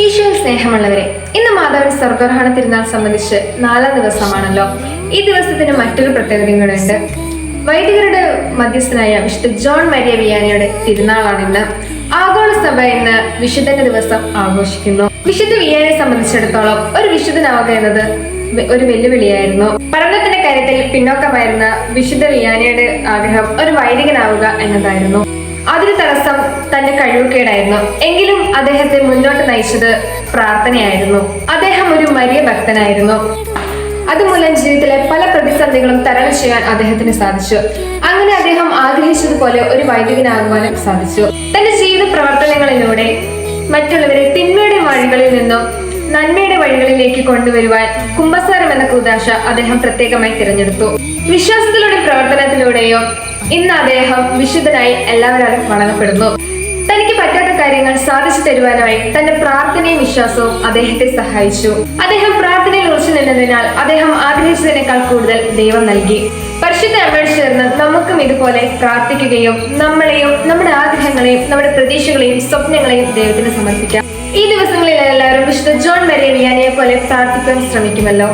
ഈശോയിൽ സ്നേഹമുള്ളവരെ ഇന്ന് മാതാവിന്റെ സ്വർഗാരോഹണ തിരുനാൾ സംബന്ധിച്ച് നാലാം ദിവസമാണല്ലോ. ഈ ദിവസത്തിന് മറ്റൊരു പ്രത്യേകതയും വൈദികരുടെ മധ്യസ്ഥനായ വിശുദ്ധ ജോൺ മരിയ വിയാനിയുടെ തിരുനാളാണ് ഇന്ന്. ആഗോള സഭ ഇന്ന് വിശുദ്ധന്റെ ദിവസം ആഘോഷിക്കുന്നു. വിശുദ്ധ വിയാനിയെ സംബന്ധിച്ചിടത്തോളം ഒരു വിശുദ്ധനാവുക എന്നത് ഒരു വെല്ലുവിളിയായിരുന്നു. പഠനത്തിന്റെ കാര്യത്തിൽ പിന്നോക്കമായിരുന്ന വിശുദ്ധ വിയാനിയുടെ ആഗ്രഹം ഒരു വൈദികനാവുക എന്നതായിരുന്നു. അതിന് തടസ്സം തന്റെ കഴിവുകേടായിരുന്നു എങ്കിലും അദ്ദേഹത്തെ മുന്നോട്ട് നയിച്ചത് പ്രാർത്ഥനയായിരുന്നു. അദ്ദേഹം ഒരു മരിയ ഭക്തനായിരുന്നു. അതുമൂലം ജീവിതത്തിലെ പല പ്രതിസന്ധികളും തരണം ചെയ്യാൻ അദ്ദേഹത്തിന് സാധിച്ചു. അങ്ങനെ അദ്ദേഹം ആഗ്രഹിച്ചതുപോലെ ഒരു വൈദികനാകുവാനും സാധിച്ചു. തന്റെ ജീവിത പ്രവർത്തനങ്ങളിലൂടെ മറ്റുള്ളവരെ തിന്മയുടെ വഴികളിൽ നിന്നും നന്മയുടെ വഴികളിലേക്ക് കൊണ്ടുവരുവാൻ കുംഭസാരം എന്ന കൂതാശ അദ്ദേഹം പ്രത്യേകമായി തിരഞ്ഞെടുത്തു. വിശ്വാസത്തിലൂടെ പ്രവർത്തനത്തിലൂടെയോ ഇന്ന് അദ്ദേഹം വിശുദ്ധനായി എല്ലാവരും വണങ്ങപ്പെടുന്നു. തനിക്ക് പറ്റാത്ത കാര്യങ്ങൾ സാധിച്ചു തരുവാനായി തന്റെ പ്രാർത്ഥനയും വിശ്വാസവും അദ്ദേഹത്തെ സഹായിച്ചു. അദ്ദേഹം പ്രാർത്ഥനയിൽ ഉറച്ചു നിന്നതിനാൽ അദ്ദേഹം ആഗ്രഹിച്ചതിനേക്കാൾ കൂടുതൽ ദൈവം നൽകി. പരിശുദ്ധ അമ്മയോട് ചേർന്ന് നമുക്കും ഇതുപോലെ പ്രാർത്ഥിക്കുകയും നമ്മളെയും നമ്മുടെ ആഗ്രഹങ്ങളെയും നമ്മുടെ പ്രതീക്ഷകളെയും സ്വപ്നങ്ങളെയും ദൈവത്തിന് സമർപ്പിക്കാം. ഈ ദിവസങ്ങളിൽ എല്ലാവരും വിശുദ്ധ ജോൺ മരിയ വിയാനിയെ പോലെ പ്രാർത്ഥിക്കാൻ ശ്രമിക്കുമല്ലോ.